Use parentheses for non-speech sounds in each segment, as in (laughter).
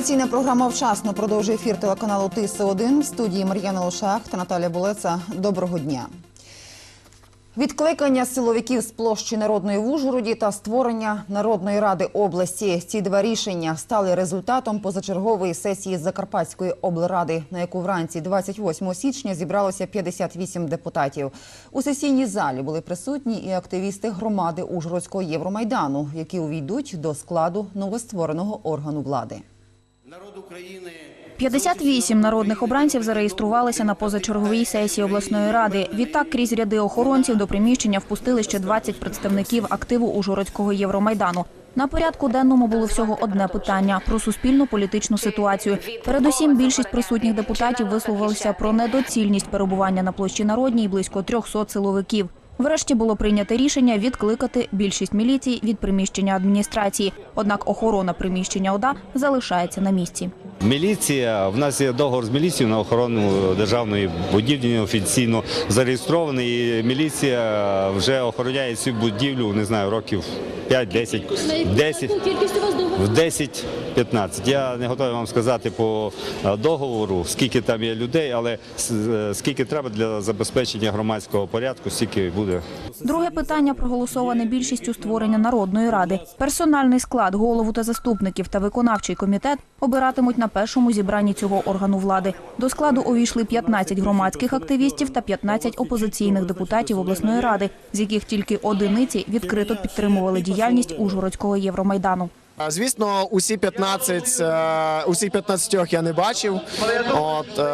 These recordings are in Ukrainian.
Інформаційна програма вчасно продовжує ефір телеканалу Тиса 1 в студії Мар'яна Лошак та Наталя Булеца. Доброго дня. Відкликання силовиків з площі Народної в Ужгороді та створення Народної ради області. Ці два рішення стали результатом позачергової сесії Закарпатської облради, на яку вранці 28 січня зібралося 58 депутатів. У сесійній залі були присутні і активісти громади Ужгородського Євромайдану, які увійдуть до складу новоствореного органу влади. Народ України 58 народних обранців зареєструвалися на позачерговій сесії обласної ради. Відтак, крізь ряди охоронців до приміщення впустили ще 20 представників активу Ужгородського Євромайдану. На порядку денному було всього одне питання про суспільну політичну ситуацію. Передусім, більшість присутніх депутатів висловилися про недоцільність перебування на площі народній близько 300 силовиків. Врешті було прийнято рішення відкликати більшість міліції від приміщення адміністрації. Однак охорона приміщення ОДА залишається на місці. Міліція, в нас є договор з міліцією на охорону державної будівлі офіційно зареєстрований. І міліція вже охороняє цю будівлю, не знаю, років 5, 10, 10, в 10, 15. Я не готовий вам сказати по е, договору, скільки там є людей, але е, скільки треба для забезпечення громадського порядку, стільки буде. Друге питання проголосоване більшістю створення народної ради. Персональний склад, голову та заступників та виконавчий комітет обиратимуть на першому зібранні цього органу влади. До складу увійшли 15 громадських активістів та 15 опозиційних депутатів обласної ради, з яких тільки одиниці відкрито підтримували діяльність Ужгородського Євромайдану. Звісно, усі 15, е, усі 15 я не бачив. От, е,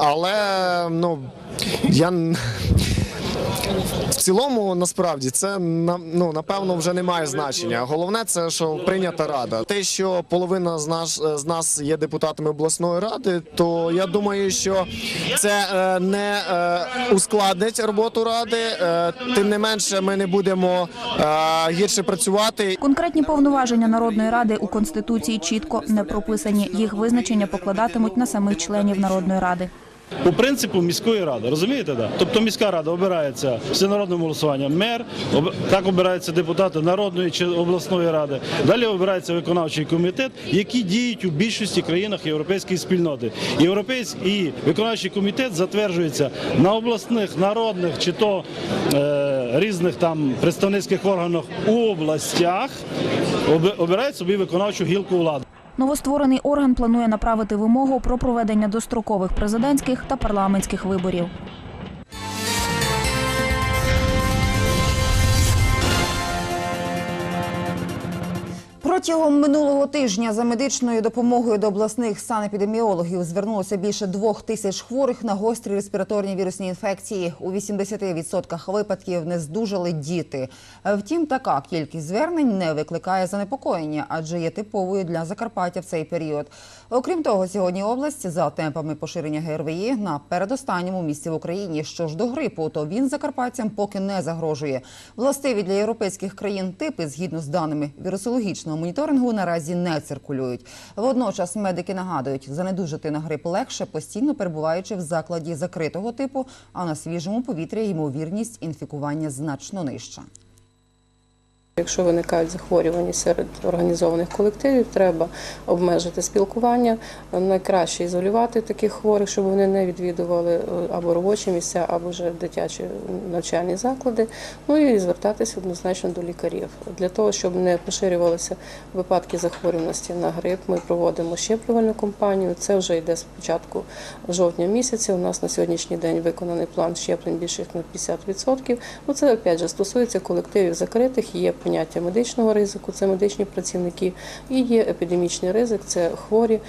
але ну я в цілому насправді це ну, напевно вже не має значення. Головне це що прийнята рада. Те, що половина з нас з нас є депутатами обласної ради, то я думаю, що це е, не е, ускладнить роботу ради. Е, тим не менше, ми не будемо гірше працювати. Конкретні повноваження народної ради у конституції чітко не прописані. Їх визначення покладатимуть на самих членів народної ради. По принципу міської ради. Розумієте? Да? Тобто міська рада обирається всенародним голосуванням мер, так обираються депутати народної чи обласної ради. Далі обирається виконавчий комітет, які діють у більшості країнах європейської спільноти. Європейський і виконавчий комітет затверджується на обласних, народних чи то е, різних там представницьких органах у областях. Оби- обирають собі виконавчу гілку влади. Новостворений орган планує направити вимогу про проведення дострокових президентських та парламентських виборів. Протягом минулого тижня за медичною допомогою до обласних санепідеміологів звернулося більше двох тисяч хворих на гострі респіраторні вірусні інфекції. У 80% випадків не здужали діти. Втім, така кількість звернень не викликає занепокоєння, адже є типовою для Закарпаття в цей період. Окрім того, сьогодні область за темпами поширення ГРВІ на передостанньому місці в Україні. Що ж до грипу, то він закарпатцям поки не загрожує. Властиві для європейських країн типи, згідно з даними вірусологічного моніторингу, наразі не циркулюють. Водночас медики нагадують, занедужити на грип легше, постійно перебуваючи в закладі закритого типу, а на свіжому повітрі ймовірність інфікування значно нижча. Якщо виникають захворювання серед організованих колективів, треба обмежити спілкування, найкраще ізолювати таких хворих, щоб вони не відвідували е, або робочі місця, або вже дитячі навчальні заклади. Ну і звертатися однозначно до лікарів. Для того, щоб не поширювалися випадки захворюваності на грип, ми проводимо щеплювальну кампанію. Це вже йде з початку жовтня місяця. У нас на сьогоднішній день виконаний план щеплень більше на 50%. Ну це опять же стосується колективів закритих. Є поняття медичного ризику, це медичні працівники, і є епідемічний ризик, це хворі е,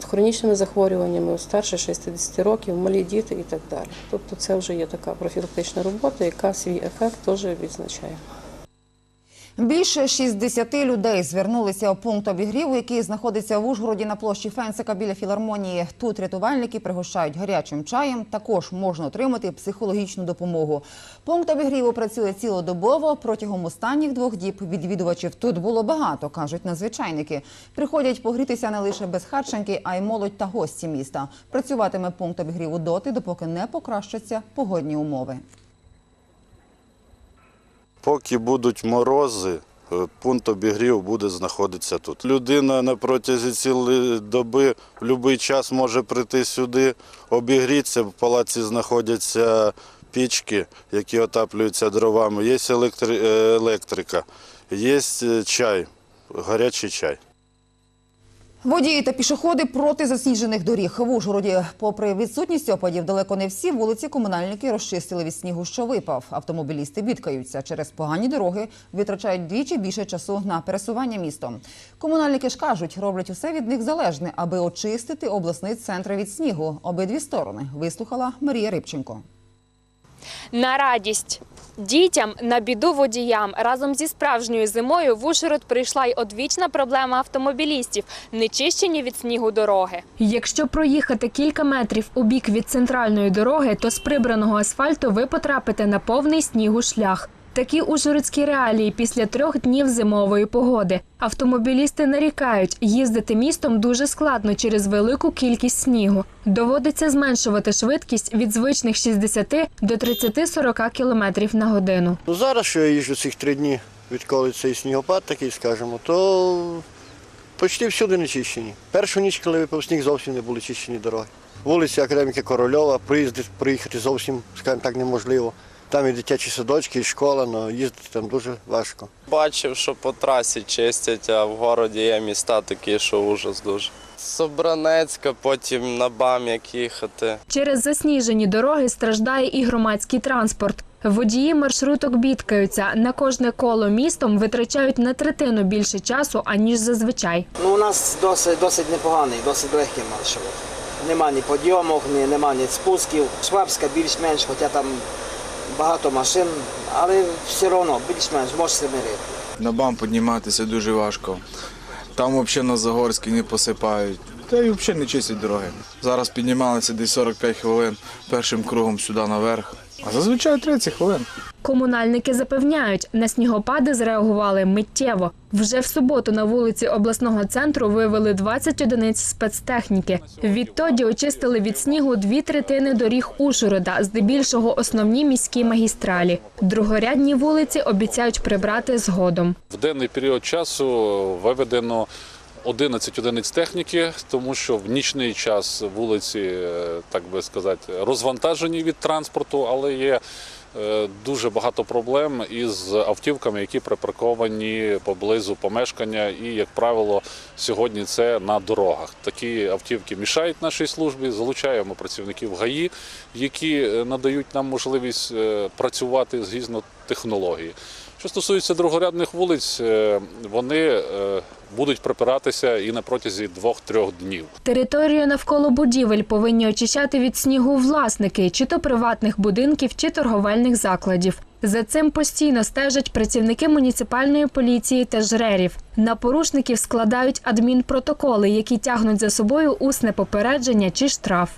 з хронічними захворюваннями, старше 60 років, малі діти і так далі. Тобто це вже є така профілактична робота, яка свій ефект теж відзначає. Більше 60 людей звернулися у пункт обігріву, який знаходиться в Ужгороді на площі Фенсика біля філармонії. Тут рятувальники пригощають гарячим чаєм. Також можна отримати психологічну допомогу. Пункт обігріву працює цілодобово. Протягом останніх двох діб відвідувачів тут було багато, кажуть надзвичайники. Приходять погрітися не лише безхатченки, а й молодь та гості міста. Працюватиме пункт обігріву доти, допоки не покращаться погодні умови. Поки будуть морози, е, пункт обігріву буде знаходитися тут. Людина на протязі цілої доби в будь-який час може прийти сюди, обігрітися. В палаці знаходяться пічки, які отаплюються дровами. Є е, електрика, є е, чай, гарячий чай. Водії та пішоходи проти засніжених доріг. В Ужгороді, попри відсутність опадів, далеко не всі вулиці комунальники розчистили від снігу, що випав. Автомобілісти бідкаються. Через погані дороги витрачають двічі більше часу на пересування містом. Комунальники ж кажуть, роблять усе від них залежне, аби очистити обласний центр від снігу. Обидві сторони вислухала Марія Рибченко. На радість дітям, на біду водіям. Разом зі справжньою зимою в Ужгород прийшла й одвічна проблема автомобілістів – нечищені від снігу дороги. Якщо проїхати кілька метрів у бік від центральної дороги, то з прибраного асфальту ви потрапите на повний снігу шлях. Такі ужгородські реалії після трьох днів зимової погоди. Автомобілісти нарікають, їздити містом дуже складно через велику кількість снігу. Доводиться зменшувати швидкість від звичних 60 до 30-40 км на годину. Ну, зараз, що я їжджу цих три дні, відколи цей снігопад такий, скажімо, то почти всюди не чищені. Першу ніч, коли випав сніг, зовсім не були чищені дороги. Вулиця Академіка Корольова, приїзди, приїхати зовсім, скажімо так, неможливо. Там і дитячі садочки, і школа, але їздити там дуже важко. Бачив, що по трасі чистять, а в городі є міста такі, що ужас дуже. Собранецька, потім на Бам'як їхати. Через засніжені дороги страждає і громадський транспорт. Водії маршруток бідкаються. На кожне коло містом витрачають на третину більше часу, аніж зазвичай. Ну, у нас досить, досить непоганий, досить легкий маршрут. Нема ні підйомок, ні, нема ні спусків. Швабська більш-менш, хоча там багато машин, але все одно більш-менш можеш мирити. На бам підніматися дуже важко. Там взагалі на Загорській не посипають. Та й взагалі не чистять дороги. Зараз піднімалися десь 45 хвилин першим кругом сюди наверх. А зазвичай 30 хвилин. Комунальники запевняють, на снігопади зреагували миттєво. Вже в суботу на вулиці обласного центру вивели 20 одиниць спецтехніки. Відтоді очистили від снігу дві третини доріг Ужгорода, здебільшого основні міські магістралі. Другорядні вулиці обіцяють прибрати згодом. В денний період часу виведено 11 одиниць техніки, тому що в нічний час вулиці, е, так би сказати, розвантажені від транспорту, але є дуже багато проблем із автівками, які припарковані поблизу помешкання, і, як правило, сьогодні це на дорогах. Такі автівки мішають нашій службі. Залучаємо працівників ГАІ, які е, надають нам можливість е, працювати згідно технології. Що стосується другорядних вулиць, е, вони е, будуть припиратися і на протязі двох-трьох днів. Територію навколо будівель повинні очищати від снігу власники, чи то приватних будинків, чи торговельних закладів. За цим постійно стежать працівники муніципальної поліції та жрерів. На порушників складають адмінпротоколи, які тягнуть за собою усне попередження чи штраф.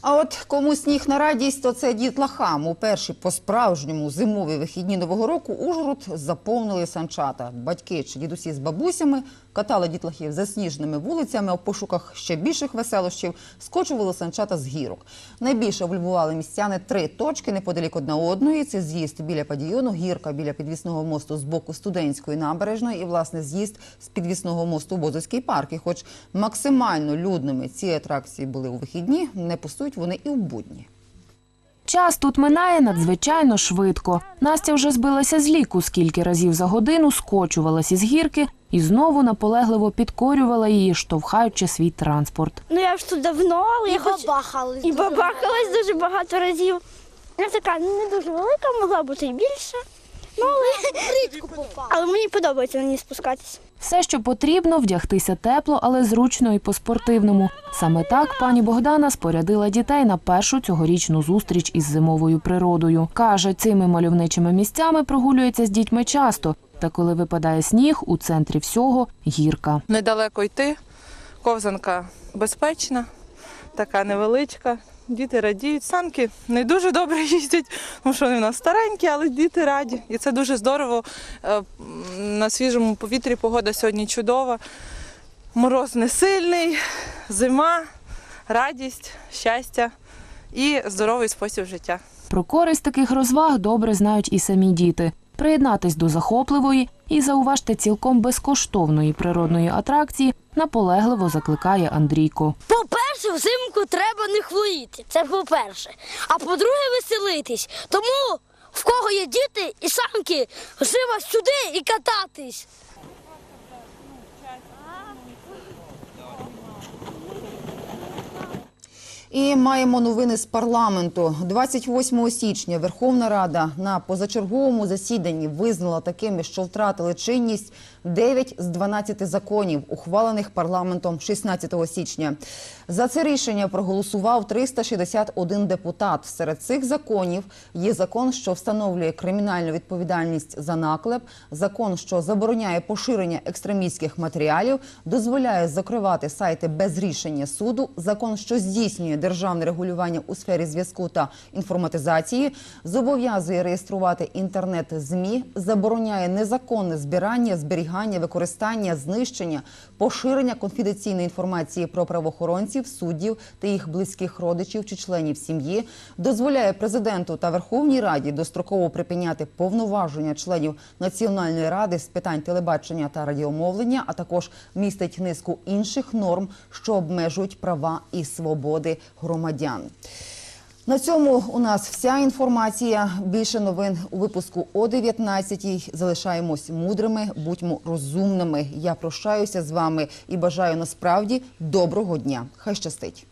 А от кому сніг на радість, то це дітлахам. У перші по-справжньому зимові вихідні Нового року Ужгород заповнили санчата. Батьки чи дідусі з бабусями катали дітлахів засніженими вулицями, а в пошуках ще більших веселощів скочували санчата з гірок. Найбільше облюбували містяни три точки неподалік одна одної. Це з'їзд біля падіону, гірка біля підвісного мосту з боку студентської набережної і власне з'їзд з підвісного мосту Бозовський парк. І хоч максимально людними ці атракції були у вихідні, не пустують вони і в будні. Час тут минає надзвичайно швидко. Настя вже збилася з ліку, скільки разів за годину скочувалась із гірки і знову наполегливо підкорювала її, штовхаючи свій транспорт. Ну я ж тут давно, але я хоч... бабахалась. І бабахалась дуже багато разів. Я така не дуже велика, могла бути і більше. Ну, але... але мені подобається на ній спускатися. Все, що потрібно, вдягтися тепло, але зручно і по-спортивному. Саме так пані Богдана спорядила дітей на першу цьогорічну зустріч із зимовою природою. Каже, цими мальовничими місцями прогулюється з дітьми часто. Та коли випадає сніг, у центрі всього гірка. Недалеко йти, ковзанка безпечна, така невеличка. Діти радіють. Санки не дуже добре (laughs) їздять, тому що вони в нас старенькі, але діти раді. І це дуже здорово. Е, На свіжому повітрі погода сьогодні чудова. Мороз не сильний, зима, радість, щастя і здоровий спосіб життя. Про користь таких розваг добре знають і самі діти. приєднатись до захопливої і зауважте цілком безкоштовної природної атракції, наполегливо закликає Андрійко. По-перше, взимку треба не хворіти. Це по-перше. А по-друге, веселитись. Тому в кого є діти і самки, живо сюди і кататись. І маємо новини з парламенту. 28 січня Верховна Рада на позачерговому засіданні визнала такими, що втратили чинність 9 з 12 законів, ухвалених парламентом 16 січня. За це рішення проголосував 361 депутат. Серед цих законів є закон, що встановлює кримінальну відповідальність за наклеп, закон, що забороняє поширення екстремістських матеріалів, дозволяє закривати сайти без рішення суду, закон, що здійснює державне регулювання у сфері зв'язку та інформатизації, зобов'язує реєструвати інтернет-змі, забороняє незаконне збирання, зберігання, використання, знищення, поширення конфіденційної інформації про правоохоронців, суддів та їх близьких родичів чи членів сім'ї, дозволяє президенту та Верховній Раді достроково припиняти повноваження членів Національної ради з питань телебачення та радіомовлення, а також містить низку інших норм, що обмежують права і свободи громадян. На цьому у нас вся інформація. Більше новин у випуску о 19 Залишаємось мудрими, будьмо розумними. Я прощаюся з вами і бажаю насправді доброго дня. Хай щастить.